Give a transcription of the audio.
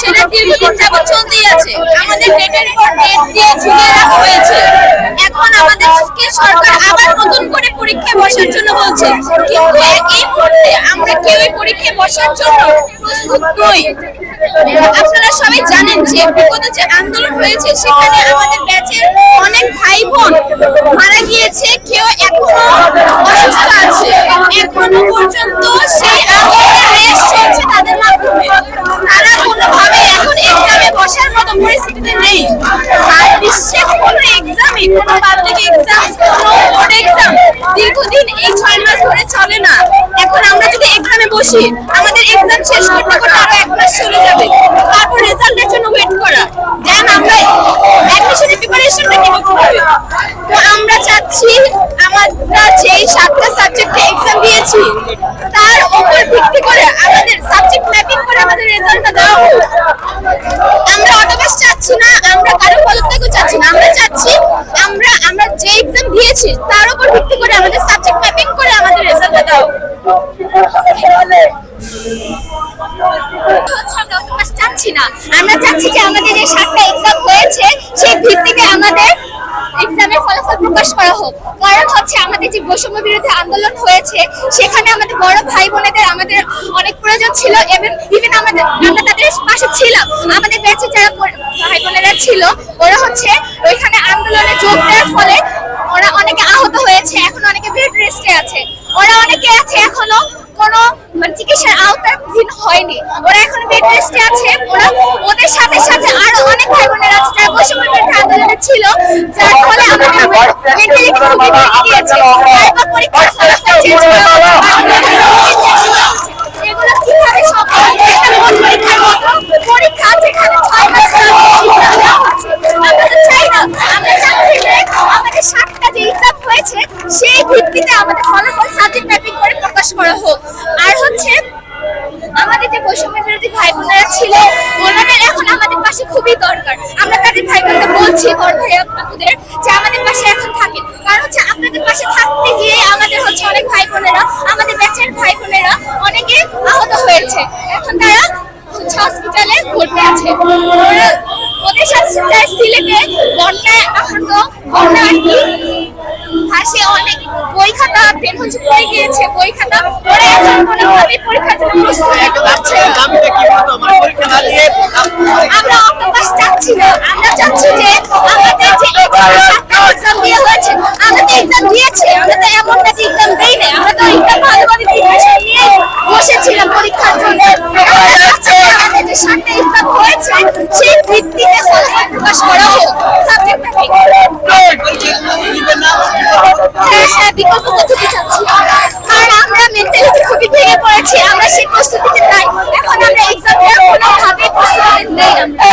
সেটা দীর্ঘদিন যাবত চলতেই আছে। আমাদের ডেটের পর ডেট দিয়ে ঝুলিয়ে রাখা হয়েছে। এখন আমাদেরকে সরকার আবার নতুন করে পরীক্ষায় বসার জন্য বলছে। কিন্তু এই মুহূর্তে আমরা কেউই পরীক্ষায় বসার জন্য প্রস্তুত নই। আপনারা সবাই জানেন যে বিগত যে আন্দোলন হয়েছে, সেখানে আমাদের ব্যাচের অনেক ভাই বোন মারা গিয়েছে। কেউ এখনও অসুস্থ আছে এখনও পর্যন্ত সেই আন্দোলনের রেশ চলছে তাদের মাধ্যমে তারা কোনোভাবে এখন এক্সামে পরিস্থিতিতে নেই। আর বিশ্বে কোনো এক্সামে কোনো পাবলিক এক্সাম কোনো বোর্ড এক্সাম দীর্ঘদিন এই ছয় মাস ধরে চলে না। এখন আমরা যদি এক্সামে বসি, আমাদের এক্সাম শেষ করতে করতে আরও এক মাস চলে যাবে। তারপর রেজাল্টের জন্য ওয়েট করা। দেন আমরা অ্যাডমিশনের প্রিপারেশনটা কীভাবে? হবে তো আমরা চাচ্ছি, আমরা যেই সাতটা সাবজেক্টে এক্সাম দিয়েছি তার উপর ভিত্তি করে আমাদের সাবজেক্ট ম্যাপিং করে আমাদের রেজাল্টটা দেওয়া হোক আমরা অটোপাস চাচ্ছি না আমরা কারও পদত্যাগও চাচ্ছি না, আমরা চাচ্ছি আমরা আমরা যে এক্সাম দিয়েছি, তার উপর ভিত্তি করে আমাদের সাবজেক্ট ম্যাপিং করে আমাদের রেজাল্টটা দাও আমরা চাচ্ছি যে আমাদের যে সাতটা এক্সাম হয়েছে, সেই ভিত্তিতে আমাদের প্রকাশ করা হোক। কারণ হচ্ছে আমাদের যে বৈষম্য বিরোধী আন্দোলন হয়েছে, সেখানে আমাদের বড় ভাই বোনেদের আমাদের অনেক প্রয়োজন ছিল এবং ইভেন আমাদের আমরা তাদের পাশে ছিলাম। আমাদের ব্যাচে যারা ভাই বোনেরা ছিল, ওরা হচ্ছে ওইখানে আন্দোলনে যোগ দেওয়ার ফলে ওরা অনেকে আহত হয়েছে, এখন অনেকে বেড রেস্টে আছে। ওরা অনেকে আছে এখনও কোনো মানে চিকিৎসার আওতাধীন হয়নি। ওরা এখন বেড রেস্টে আছে। ওরা ওদের সাথে সাথে আরও অনেক ভাই বোনেরা আছে বৈষম্য বিরোধী আন্দোলনে ছিল, যার ফলে মতো। পরীক্ষা যেখানে আমরা না, আমরা আমাদের সাতটা যে হয়েছে, সেই ভিত্তিতে আমাদের ফলাফল সাবজেক্ট করে প্রকাশ করা হোক। আর হচ্ছে, আমাদের যে বৈষম্য বিরোধী ভাই বোনেরা ছিল, ওনাদের এখন আমাদের পাশে খুবই দরকার আমরা তাদের ভাই বোনদের বলছি বড় ভাই আপনাদের যে আমাদের পাশে এখন থাকেন। কারণ হচ্ছে আপনাদের পাশে থাকতে গিয়ে আমাদের হচ্ছে অনেক ভাই বোনেরা আমাদের ব্যাচের ভাই বোনেরা অনেকে আহত হয়েছে। এখন তারা হচ্ছে হসপিটালে ভর্তি আছে। ওদের সাথে সাথে সিলেটে বন্যায় আহত। বন্যা আর কি। ভাসে অনেক বই খাতা পেন হচ্ছে পড়ে গিয়েছে বই খাতা। ওরা এখন কোনোভাবে পরীক্ষার জন্য প্রস্তুত পারছে আমরা অক্টোপাস চাচ্ছি না। আমরা চাচ্ছি যে বসেছিলাম পরীক্ষার জন্য। আমরা হয়েছে সেই ভিত্তিতে প্রকাশ করা হোক। হ্যাঁ হ্যাঁ বিকল্প পদ্ধতি চাচ্ছি। কারণ আমরা মেন্টালিটি খুবই ভেঙে পড়েছি আমরা সেই প্রস্তুতিতে নাই। এখন আমরা এক্সাম দেওয়ার কোনোভাবে প্রস্তুতি নেই আমরা।